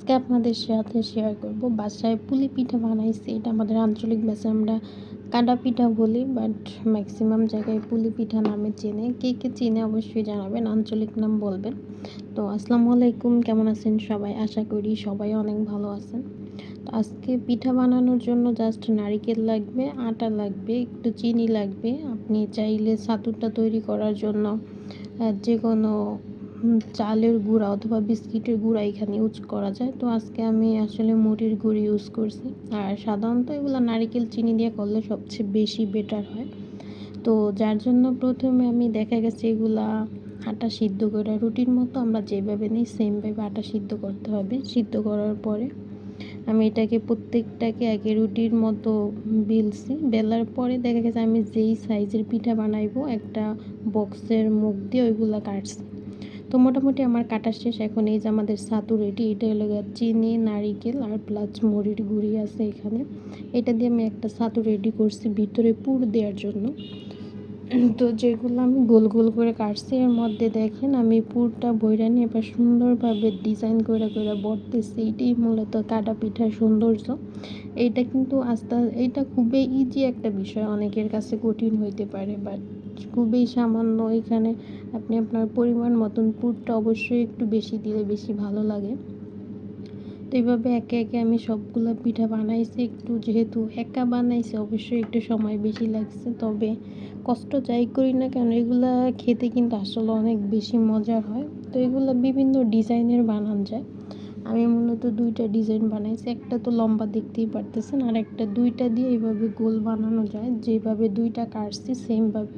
আজকে আপনাদের সাথে শেয়ার করব। বাসায় পুলি পিঠা বানাইছি, এটা আমাদের আঞ্চলিক ভাষায় আমরা কাঁটা পিঠা বলি বাট ম্যাক্সিমাম জায়গায় পুলি পিঠা নামে চেনে। কে কে চেনে অবশ্যই জানাবেন, আঞ্চলিক নাম বলবেন। তো আসসালামু আলাইকুম, কেমন আছেন সবাই? আশা করি সবাই অনেক ভালো আছেন। তো আজকে পিঠা বানানোর জন্য জাস্ট নারিকেল লাগবে, আটা লাগবে, একটু চিনি লাগবে। আপনি চাইলে ছাতুটা তৈরি করার জন্য যে কোনো চালের গুঁড়া অথবা বিস্কিটের গুঁড়া এখানে ইউজ করা যায়। তো আজকে আমি আসলে মুড়ির গুঁড়ি ইউজ করছি। আর সাধারণত এগুলো নারিকেল, চিনি দিয়ে করলে সবচেয়ে বেশি বেটার হয়। তো যার জন্য প্রথমে আমি দেখা গেছে এগুলা আটা সিদ্ধ করে রুটির মতো আমরা যেভাবে নিই, সেমভাবে আটা সিদ্ধ করতে হবে। সিদ্ধ করার পরে আমি এটাকে প্রত্যেকটাকে আগে রুটির মতো বেলছি। বেলার পরে দেখা গেছে আমি যেই সাইজের পিঠা বানাইবো, একটা বক্সের মুখ দিয়ে ওইগুলো কাটছি। তো মোটামুটি আমার কাটা শেষ। এখন এই যে আমাদের ছাতু রেডি এটা হলো চিনি, নারিকেল আর প্লাস মুড়ির গুঁড়ি আছে এখানে। এটা দিয়ে আমি একটা ছাতু রেডি করছি ভিতরে পুর দেওয়ার জন্য। তো যেগুলো আমি গোল গোল করে কাটছি, এর মধ্যে দেখেন আমি পুরটা বইরা নিয়ে এবার সুন্দরভাবে ডিজাইন করে করে বটতেছি। এটাই মূলত কাটা পিঠার সৌন্দর্য। এইটা কিন্তু আস্তে, এইটা খুবই ইজি একটা বিষয়, অনেকের কাছে কঠিন হইতে পারে বাট খুবই সামান্য এখানে আপনি আপনার পরিমাণ মতন পুরটা অবশ্যই একটু বেশি দিলে বেশি ভালো লাগে। তো এইভাবে একে একে আমি সবগুলো পিঠা বানাইছি। একটু যেহেতু একা বানাইছি, অবশ্যই একটু সময় বেশি লাগছে। তবে কষ্ট যাই করি না কেন, এগুলা খেতে কিন্তু আসলে অনেক বেশি মজার হয়। তো এগুলো বিভিন্ন ডিজাইনের বানান যায়। আমি মূলত দুইটা ডিজাইন বানাইছি। একটা তো লম্বা দেখতেই পারতেছেন আর একটা দুইটা দিয়ে এইভাবে গোল বানানো যায়। যেভাবে দুইটা কাটছি, সেমভাবে।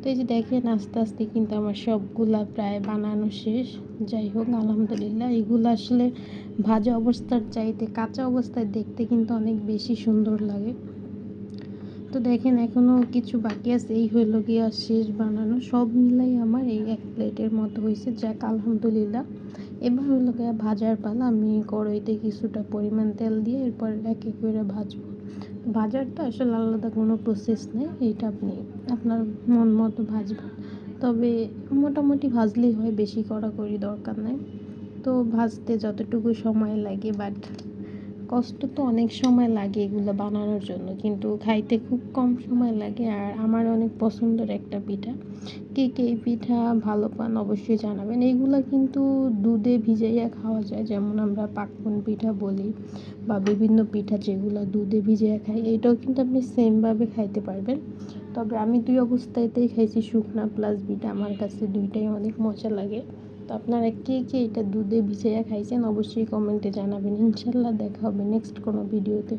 তো এই যে দেখেন আস্তে আস্তে কিন্তু আমার সবগুলা প্রায় বানানো শেষ। যাই হোক, আলহামদুলিল্লাহ, এগুলো আসলে ভাজা অবস্থার চাইতে কাঁচা অবস্থায় দেখতে কিন্তু অনেক বেশি সুন্দর লাগে। তো দেখেন এখনও কিছু বাকি আছে, এই হইল গিয়া শেষ বানানো। সব মিলাই আমার এই এক প্লেটের মতো হয়েছে যাক, আলহামদুলিল্লাহ। এবার হলো গিয়া ভাজার পালা, আমি কড়াইতে কিছুটা পরিমাণ তেল দিয়ে এরপর এক এক করে ভাজবো। ভাজার তো আসলে আলাদা কোনো প্রসেস নেই, এইটা আপনি, আপনার মন মতো ভাজবেন। তবে মোটামুটি ভাজলেই হয়, বেশি কড়াকড়ি দরকার নেই। তো ভাজতে যতটুকু সময় লাগে বাট কষ্ট তো অনেক সময় লাগে এগুলো বানানোর জন্য, কিন্তু খাইতে খুব কম সময় লাগে। আর আমার অনেক পছন্দের একটা পিঠা। কে কে এই পিঠা ভালো পান অবশ্যই জানাবেন। এইগুলো কিন্তু দুধে ভিজাইয়া খাওয়া যায়, যেমন আমরা পাকন পিঠা বলি বা বিভিন্ন পিঠা যেগুলো দুধে ভিজাইয়া খাই, এটাও কিন্তু আপনি সেমভাবে খাইতে পারবেন। তবে আমি দুই অবস্থাতেই খাইছি শুকনা প্লাস পিঠা আমার কাছে দুইটাই অনেক মজা লাগে। তো আপনারা কে কে এটা দুধে ভিজাইয়া খাইছেন অবশ্যই কমেন্টে জানাবেন। ইনশাল্লাহ দেখা হবে নেক্সট কোনো ভিডিওতে।